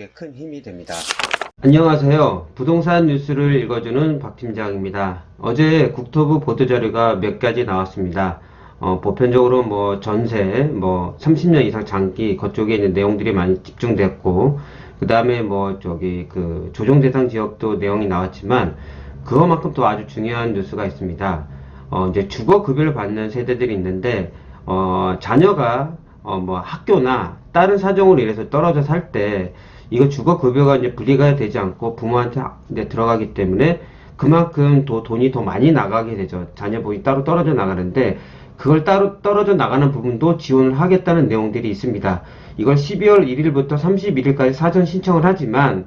가족에게 큰 힘이 됩니다. 안녕하세요. 부동산 뉴스를 읽어주는 박 팀장입니다. 어제 국토부 보도자료가 몇 가지 나왔습니다. 어, 보편적으로 뭐 전세, 뭐 30년 이상 장기 그쪽에 있는 내용들이 많이 집중됐고, 그 다음에 뭐 저기 그 조정 대상 지역도 내용이 나왔지만, 그거만큼 또 아주 중요한 뉴스가 있습니다. 어, 이제 주거 급여를 받는 세대들이 있는데, 어, 자녀가 어, 뭐 학교나 다른 사정으로 인해서 떨어져 살 때, 이거 주거 급여가 이제 분리가 되지 않고 부모한테 이제 들어가기 때문에 그만큼 또 돈이 더 많이 나가게 되죠. 자녀분이 따로 떨어져 나가는데 그걸 따로 떨어져 나가는 부분도 지원을 하겠다는 내용들이 있습니다. 이걸 12월 1일부터 31일까지 사전 신청을 하지만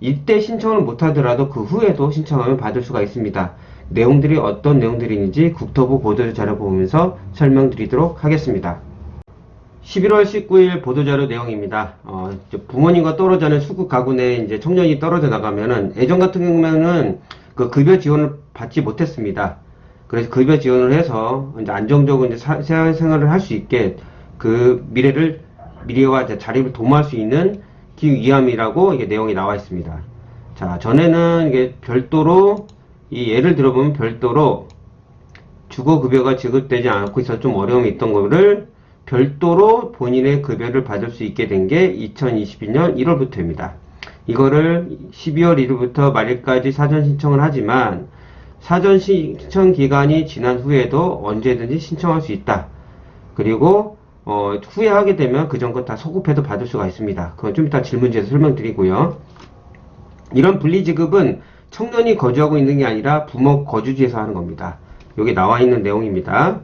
이때 신청을 못하더라도 그 후에도 신청하면 받을 수가 있습니다. 내용들이 어떤 내용들인지 국토부 보도자료 보면서 설명드리도록 하겠습니다. 11월 19일 보도자료 내용입니다. 어, 부모님과 떨어져는 수급 가구 내에 이제 청년이 떨어져 나가면은 예전 같은 경우에는 그 급여 지원을 받지 못했습니다. 그래서 급여 지원을 해서 이제 안정적으로 이제 사, 생활을 할 수 있게 그 미래를 미래와 자립을 도모할 수 있는 기후 위함이라고 이게 내용이 나와 있습니다. 자, 전에는 이게 별도로 이 예를 들어보면 별도로 주거 급여가 지급되지 않고 있어 좀 어려움이 있던 거를 별도로 본인의 급여를 받을 수 있게 된 게 2022년 1월부터입니다. 이거를 12월 1일부터 말일까지 사전 신청을 하지만 사전 신청 기간이 지난 후에도 언제든지 신청할 수 있다. 그리고 어, 후에 하게 되면 그전것다 소급해도 받을 수가 있습니다. 그건 좀 이따 질문지에서 설명드리고요. 이런 분리지급은 청년이 거주하고 있는 게 아니라 부모 거주지에서 하는 겁니다. 여기 나와 있는 내용입니다.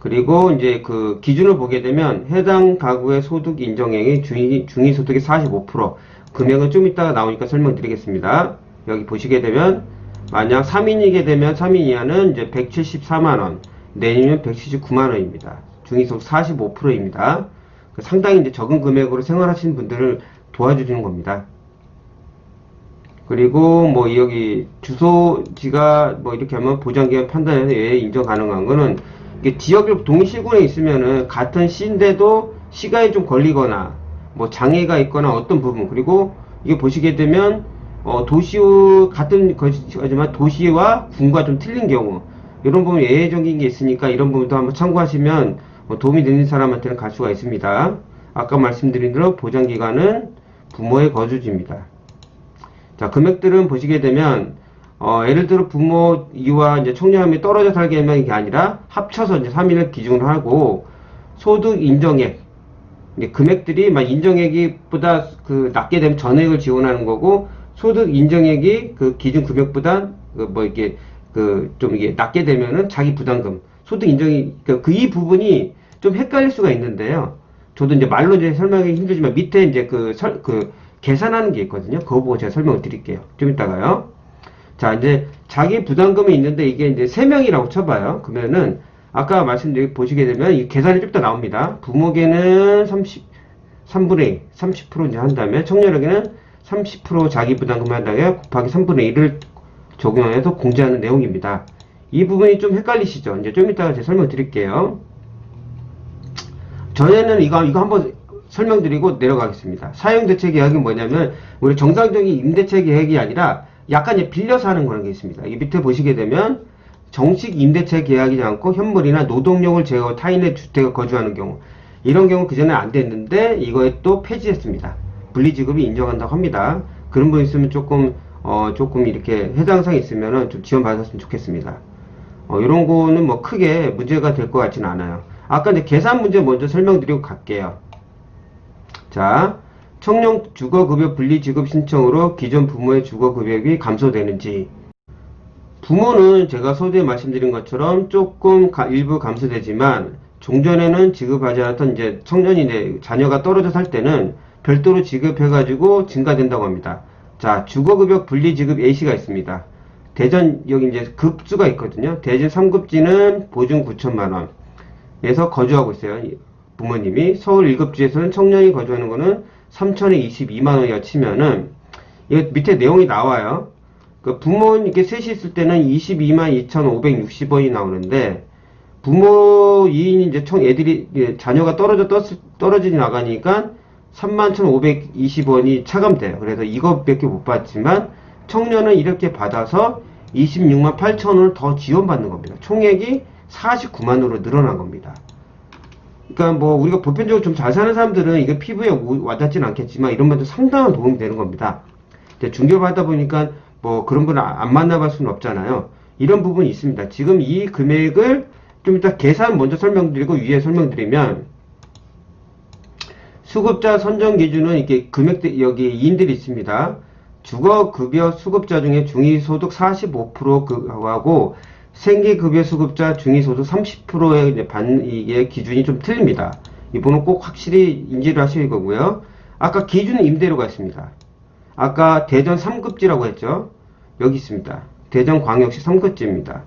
그리고 이제 그 기준을 보게 되면 해당 가구의 소득 인정액이 중위, 중위 소득의 45% 금액은 좀 이따가 나오니까 설명드리겠습니다. 여기 보시게 되면 만약 3인이게 되면 3인 이하는 이제 174만원, 내년이면 179만원입니다. 중위소득 45%입니다. 상당히 이제 적은 금액으로 생활하시는 분들을 도와주는 겁니다. 그리고 뭐 여기 주소지가 뭐 이렇게 하면 보장기관 판단해서 예 인정 가능한 거는 지역을 동시군에 있으면은 같은 시인데도 시간이 좀 걸리거나 뭐 장애가 있거나 어떤 부분 그리고 이게 보시게 되면 어 도시 같은 것이지만 도시와 군과 좀 틀린 경우 이런 부분 예외적인 게 있으니까 이런 부분도 한번 참고하시면 뭐 도움이 되는 사람한테는 갈 수가 있습니다. 아까 말씀드린 대로 보장기간은 부모의 거주지입니다. 자, 금액들은 보시게 되면, 어, 예를 들어 부모 이와 이제 청년함이 떨어져 살게 하면 이게 아니라 합쳐서 이제 3인을 기준으로 하고, 소득 인정액, 금액들이 막 인정액이보다 그 낮게 되면 전액을 지원하는 거고, 소득 인정액이 그 기준 금액보다 그 뭐 이렇게 그 좀 이게 낮게 되면은 자기 부담금, 소득 인정이, 그, 그이 부분이 좀 헷갈릴 수가 있는데요. 저도 이제 말로 이제 설명하기 힘들지만 밑에 이제 그 설, 그 계산하는 게 있거든요. 그거 보고 제가 설명을 드릴게요. 좀 이따가요. 자, 이제 자기 부담금이 있는데 이게 이제 3명이라고 쳐봐요. 그러면은 아까 말씀드린 보시게 되면 이 계산이 좀 이따 나옵니다. 부모에게는 30, 3분의 2, 30% 이제 한다면 청년에게는 30% 자기 부담금 한다면 곱하기 3분의 1을 적용해서 공제하는 내용입니다. 이 부분이 좀 헷갈리시죠? 이제 좀 이따가 제가 설명 드릴게요. 전에는 이거, 이거 한번 설명드리고 내려가겠습니다. 사용대체 계약이 뭐냐면, 우리 정상적인 임대차 계약이 아니라 약간 이제 빌려서 하는 그런 게 있습니다. 이 밑에 보시게 되면, 정식 임대차 계약이지 않고 현물이나 노동력을 제거 타인의 주택에 거주하는 경우, 이런 경우 그전에 안 됐는데, 이거에 또 폐지했습니다. 분리지급이 인정한다고 합니다. 그런 분 있으면 조금, 어, 조금 이렇게 해당 사항 있으면은 좀 지원 받았으면 좋겠습니다. 어, 이런 거는 뭐 크게 문제가 될 것 같지는 않아요. 아까 이제 계산 문제 먼저 설명드리고 갈게요. 자, 청년 주거급여 분리지급 신청으로 기존 부모의 주거급여액이 감소되는지 부모는 제가 서두에 말씀드린 것처럼 조금 가- 일부 감소되지만 종전에는 지급하지 않았던 이제 청년이 이제 자녀가 떨어져 살 때는 별도로 지급해가지고 증가된다고 합니다. 자, 주거급여 분리지급 A씨가 있습니다. 대전 여기 이제 급수가 있거든요. 대전 3급지는 보증 9천만원 에서 거주하고 있어요. 이 부모님이 서울 1급지에서는 청년이 거주하는 거는 3천에 22만 원이라 치면은 이 밑에 내용이 나와요. 그 부모 이렇게 셋이 있을 때는 22만 2,560원이 나오는데 부모 2인이 이제 총 애들이 자녀가 떨어져 떴, 떨어져 나가니까 31,520원이 차감돼요. 그래서 이것밖에 못 받지만 청년은 이렇게 받아서 26만 8천원을 더 지원받는 겁니다. 총액이 49만으로 늘어난 겁니다. 그러니까 뭐 우리가 보편적으로 좀 잘 사는 사람들은 이게 피부에 오- 와닿지는 않겠지만 이런 것도 상당한 도움이 되는 겁니다. 근데 중개받다 보니까 뭐 그런 아- 안 만나볼 수는 없잖아요. 이런 부분이 있습니다. 지금 이 금액을 좀 이따 계산 먼저 설명드리고 위에 설명드리면 수급자 선정 기준은 이렇게 금액 여기 이인들이 있습니다. 주거 급여 수급자 중에 중위소득 45%하고 생계급여 수급자 중위소득 30%의 이제 반 이게 기준이 좀 틀립니다. 이분은 꼭 확실히 인지를 하실 거고요. 아까 기준 임대료가 있습니다. 아까 대전 3급지라고 했죠. 여기 있습니다. 대전광역시 3급지입니다.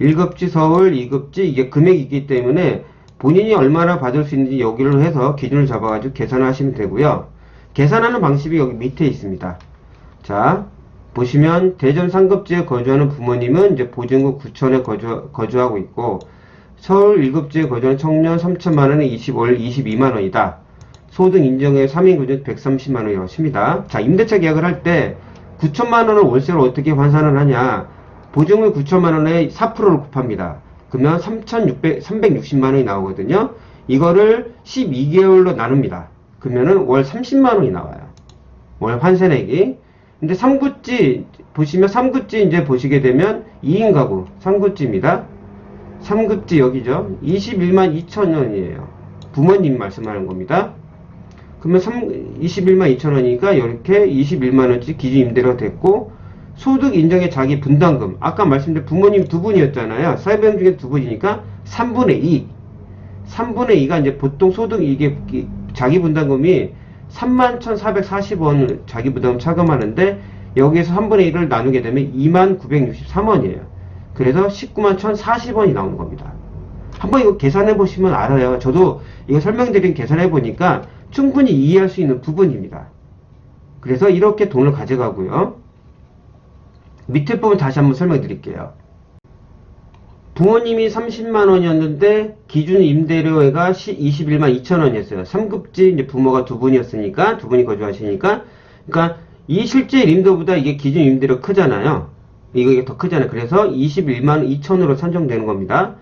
1급지 서울, 2급지 이게 금액이 있기 때문에 본인이 얼마나 받을 수 있는지 여기를 해서 기준을 잡아가지고 계산을 하시면 되고요. 계산하는 방식이 여기 밑에 있습니다. 자, 보시면 대전 상급지에 거주하는 부모님은 이제 보증금 9천에 거주, 거주하고 있고 서울 1급지에 거주하는 청년 3천만 원에 20월 22만 원이다. 소득 인정의 3인 기준 130만 원이라고 하십니다. 자, 임대차 계약을 할 때 9천만 원을 월세로 어떻게 환산을 하냐? 보증금 9천만 원에 4%를 곱합니다. 그러면 3,600, 360만 원이 나오거든요. 이거를 12개월로 나눕니다. 그러면은 월 30만 원이 나와요. 월 환산액이. 근데 3구찌 보시면 3구찌 이제 보시게 되면 2인 가구 3구찌입니다. 3급지 여기죠. 21만 2천 원이에요. 부모님 말씀하는 겁니다. 그러면 3, 21만 2천 원이니까 이렇게 21만 원씩 기준 임대료가 됐고 소득 인정의 자기 분담금 아까 말씀드린 부모님 두 분이었잖아요. 사회병 중에 두 분이니까 3분의 2 3분의 2가 이제 보통 소득 이게 이- 자기 분담금이 31,440원을 자기 부담 차감하는데 여기에서 3분의 1을 나누게 되면 2963원이에요. 그래서 19만 1,040원이 나오는 겁니다. 한번 이거 계산해 보시면 알아요. 저도 이거 설명드린 계산해 보니까 충분히 이해할 수 있는 부분입니다. 그래서 이렇게 돈을 가져가고요. 밑에 부분 다시 한번 설명드릴게요. 부모님이 30만 원이었는데 기준 임대료가 21만 2천 원이었어요. 3급지 이제 부모가 두 분이었으니까 두 분이 거주하시니까 그러니까 이 실제 임대보다 이게 기준 임대료 크잖아요. 이게 더 크잖아요. 그래서 21만 2천으로 산정되는 겁니다.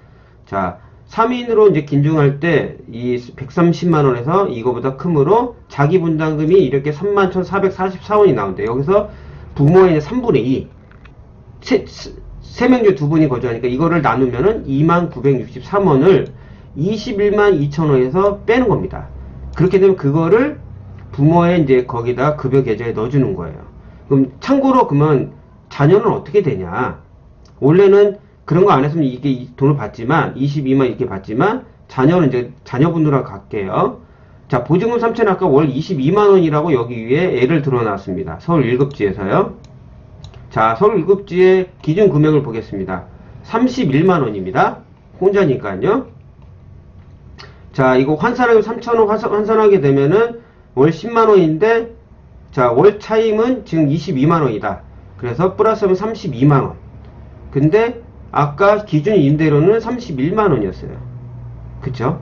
자, 3인으로 이제 긴중할 때 이 130만 원에서 이거보다 크므로 자기 분담금이 이렇게 3만 1,444원이 나온대. 여기서 부모의 이제 3분의 2. 세, 세명중두 분이 거주하니까 이거를 나누면은 2963원을 21만 2천원에서 빼는 겁니다. 그렇게 되면 그거를 부모의 이제 거기다 급여 계좌에 넣어주는 거예요. 그럼 참고로 그러면 자녀는 어떻게 되냐? 원래는 그런 거 안 했으면 이게 이 돈을 받지만 22만 이렇게 받지만 자녀는 이제 자녀분들하고 갈게요. 자 보증금 3천 아까 월 22만 원이라고 여기 위에 애를 들어놨습니다. 서울 1급지에서요. 자, 서울 1급지의 기준 금액을 보겠습니다. 31만 원입니다. 혼자니까요. 자, 이거 환산하면 3,000원 환산하게 되면은 월 10만 원인데 자, 월 차임은 지금 22만 원이다. 그래서 플러스하면 32만 원. 근데 아까 기준 임대료는 31만 원이었어요. 그쵸?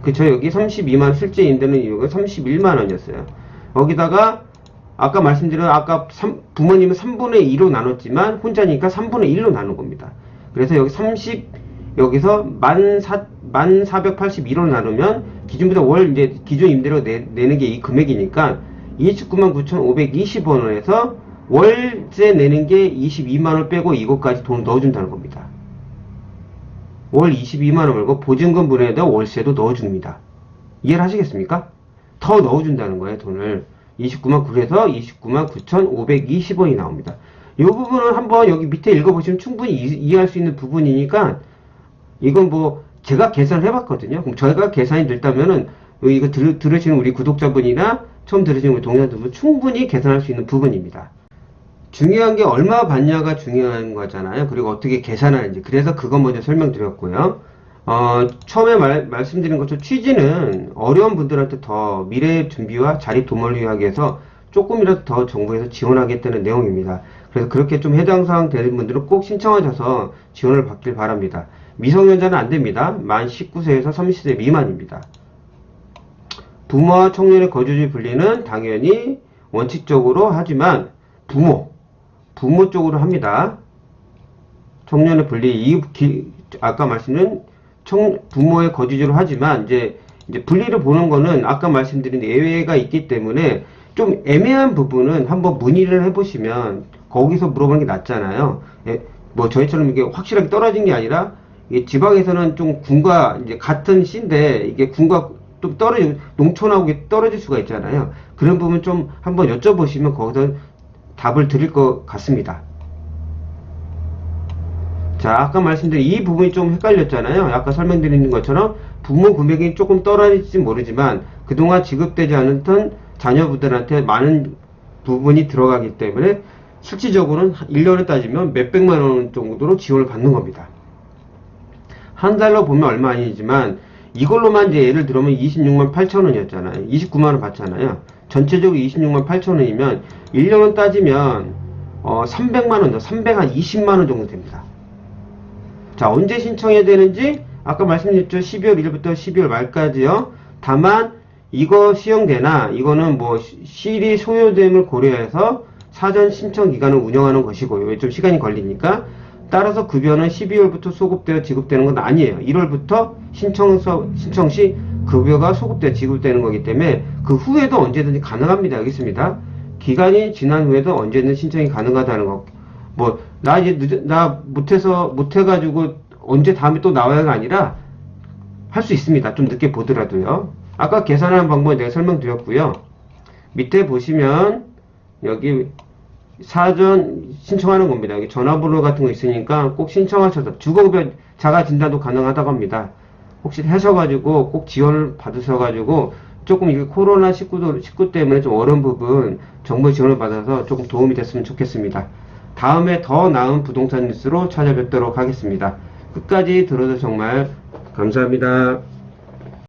그쵸? 여기 32만 원 실제 임대는 이유가 31만 원이었어요. 여기다가 아까 말씀드린 아까 삼- 부모님은 3분의 2로 나눴지만 혼자니까 3분의 1로 나눈 겁니다. 그래서 여기 30 여기서 만 사, 만 481로 나누면 기준보다 월 이제 기준 임대료 내, 내는 게 이 금액이니까 29만 9,520원에서 월세 내는 게 22만 원 빼고 이것까지 돈 넣어준다는 겁니다. 월 22만 원 말고 보증금 분에다 월세도 넣어줍니다. 이해를 하시겠습니까? 더 넣어준다는 거예요, 돈을. 29만 9에서 29만 9,520원이 나옵니다. 이 부분은 한번 여기 밑에 읽어보시면 충분히 이, 이해할 수 있는 부분이니까 이건 뭐 제가 계산을 해봤거든요. 그럼 저희가 계산이 됐다면은 이거 들, 들으시는 우리 구독자분이나 처음 들으시는 우리 동료분들 충분히 계산할 수 있는 부분입니다. 중요한 게 얼마 받냐가 중요한 거잖아요. 그리고 어떻게 계산하는지. 그래서 그것 먼저 설명드렸고요. 어, 처음에 말, 말씀드린 것처럼 취지는 어려운 분들한테 더 미래 준비와 자립 도모를 위하기 위해서 조금이라도 더 정부에서 지원하겠다는 내용입니다. 그래서 그렇게 좀 해당 사항 되는 분들은 꼭 신청하셔서 지원을 받길 바랍니다. 미성년자는 안 됩니다. 만 19세에서 30세 미만입니다. 부모와 청년의 거주지 분리는 당연히 원칙적으로 하지만 부모, 부모 쪽으로 합니다. 청년의 분리, 이 기- 아까 말씀드린 청, 부모의 거주지로 하지만 이제 이제 분리를 보는 거는 아까 말씀드린 예외가 있기 때문에 좀 애매한 부분은 한번 문의를 해보시면 거기서 물어보는 게 낫잖아요. 예, 뭐 저희처럼 이게 확실하게 떨어진 게 아니라 이게 지방에서는 좀 군과 이제 같은 시인데 이게 군과 좀 떨어지 농촌하고 떨어질 수가 있잖아요. 그런 부분 좀 한번 여쭤보시면 거기서 답을 드릴 것 같습니다. 자, 아까 말씀드린 이 부분이 좀 헷갈렸잖아요. 아까 설명드린 것처럼 부모 금액이 조금 떨어질지 모르지만 그동안 지급되지 않았던 자녀분들한테 많은 부분이 들어가기 때문에 실질적으로는 1년에 따지면 몇백만 원 정도로 지원을 받는 겁니다. 한 달로 보면 얼마 아니지만 이걸로만 이제 예를 들면 26만 8천 원이었잖아요. 29만 원 받잖아요. 전체적으로 26만 8천 원이면 1년을 따지면 어 300만 원, 320만 원 정도 됩니다. 자, 언제 신청해야 되는지 아까 말씀드렸죠. 12월 1일부터 12월 말까지요. 다만 이거 수용되나 이거는 뭐 시- 시리 소요됨을 고려해서 사전 신청 기간을 운영하는 것이고요. 왜좀 시간이 걸리니까 따라서 급여는 12월부터 소급되어 지급되는 건 아니에요. 1월부터 신청서 신청 시 급여가 소급되어 지급되는 거기 때문에 그 후에도 언제든지 가능합니다. 여기 있습니다. 기간이 지난 후에도 언제든 신청이 가능하다는 거. 뭐, 나 이제 늦, 나 못해서, 못해가지고 언제 다음에 또 나와야가 아니라 할 수 있습니다. 좀 늦게 보더라도요. 아까 계산하는 방법을 내가 설명드렸고요. 밑에 보시면 여기 사전 신청하는 겁니다. 여기 전화번호 같은 거 있으니까 꼭 신청하셔서 주거급여 자가 진단도 가능하다고 합니다. 혹시 하셔가지고 꼭 지원을 받으셔가지고 조금 이게 코로나 19도, 19 때문에 좀 어려운 부분 정부 지원을 받아서 조금 도움이 됐으면 좋겠습니다. 다음에 더 나은 부동산 뉴스로 찾아뵙도록 하겠습니다. 끝까지 들어서 정말 감사합니다.